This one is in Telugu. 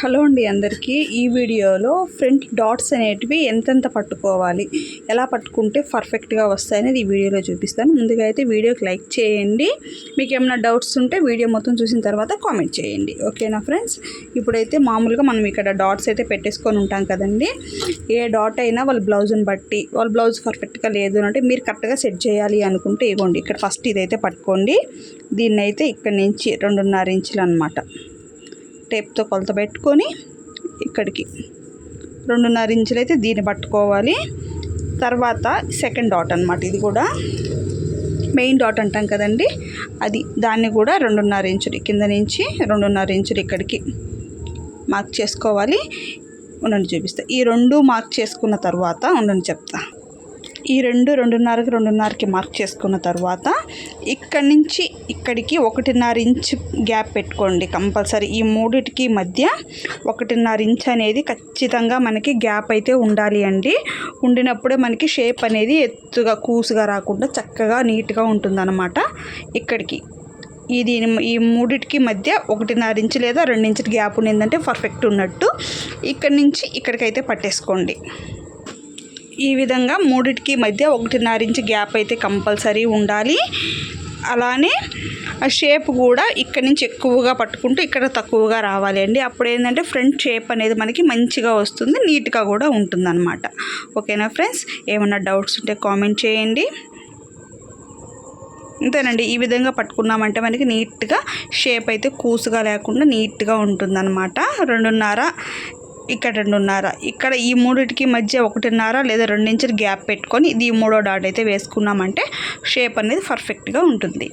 హలో అండి అందరికీ. ఈ వీడియోలో ఫ్రంట్ డాట్స్ అనేటివి ఎంతెంత పట్టుకోవాలి ఎలా పట్టుకుంటే పర్ఫెక్ట్గా వస్తాయనేది ఈ వీడియోలో చూపిస్తాను. ముందుగా అయితే వీడియోకి లైక్ చేయండి. మీకు ఏమైనా డౌట్స్ ఉంటే వీడియో మొత్తం చూసిన తర్వాత కామెంట్ చేయండి. ఓకేనా ఫ్రెండ్స్? ఇప్పుడైతే మామూలుగా మనం ఇక్కడ డాట్స్ అయితే పెట్టేసుకొని ఉంటాం కదండి. ఏ డాట్ అయినా వాళ్ళ బ్లౌజ్ని బట్టి వాళ్ళ బ్లౌజ్ పర్ఫెక్ట్గా లేదు అంటే మీరు కరెక్ట్గా సెట్ చేయాలి అనుకుంటే ఇవ్వండి. ఇక్కడ ఫస్ట్ ఇదైతే పట్టుకోండి. దీన్ని అయితే ఇక్కడ నుంచి రెండున్నర ఇంచులు అనమాట టేప్తో కొలత పెట్టుకొని ఇక్కడికి రెండున్నర ఇంచులు అయితే దీన్ని పట్టుకోవాలి. తర్వాత సెకండ్ డాట్ అనమాట ఇది కూడా. మెయిన్ డాట్ అంటాం కదండి. అది దాన్ని కూడా రెండున్నర ఇంచులు కింద నుంచి రెండున్నర ఇంచులు ఇక్కడికి మార్క్ చేసుకోవాలి. ఉండండి చూపిస్తా. ఈ రెండు మార్క్ చేసుకున్న తర్వాత ఉండండి చెప్తా. ఈ రెండు రెండున్నరకి రెండున్నరకి మార్క్ చేసుకున్న తర్వాత ఇక్కడి నుంచి ఇక్కడికి ఒకటిన్నర ఇంచ్ గ్యాప్ పెట్టుకోండి కంపల్సరీ. ఈ మూడిటికి మధ్య ఒకటిన్నర ఇంచ్ అనేది ఖచ్చితంగా మనకి గ్యాప్ అయితే ఉండాలి అండి. ఉండినప్పుడే మనకి షేప్ అనేది ఎత్తుగా కూసుగా రాకుండా చక్కగా నీట్గా ఉంటుందన్నమాట ఇక్కడికి. ఇది ఈ మూడిటికి మధ్య ఒకటిన్నర ఇంచు లేదా రెండు గ్యాప్ ఉండిందంటే పర్ఫెక్ట్ ఉన్నట్టు ఇక్కడి నుంచి ఇక్కడికైతే పట్టేసుకోండి. ఈ విధంగా మూడిటికి మధ్య ఒకటిన్నర ఇంచు గ్యాప్ అయితే కంపల్సరీ ఉండాలి. అలానే ఆ షేప్ కూడా ఇక్కడ నుంచి ఎక్కువగా పట్టుకుంటూ ఇక్కడ తక్కువగా రావాలి అండి. అప్పుడు ఏంటంటే ఫ్రంట్ షేప్ అనేది మనకి మంచిగా వస్తుంది నీట్గా కూడా ఉంటుంది అనమాట ఓకేనా ఫ్రెండ్స్? ఏమన్నా డౌట్స్ ఉంటే కామెంట్ చేయండి. అంతేనండి ఈ విధంగా పట్టుకున్నామంటే మనకి నీట్గా షేప్ అయితే కూసుగా లేకుండా నీట్గా ఉంటుందన్నమాట. రెండున్నర ఇక్కడ రెండున్నర. ఇక్కడ ఈ మూడిటికి మధ్య ఒకటిన్నర లేదా రెండించులు గ్యాప్ పెట్టుకొని ఇది మూడో డాట్ అయితే వేసుకున్నామంటే షేప్ అనేది పర్ఫెక్ట్గా ఉంటుంది.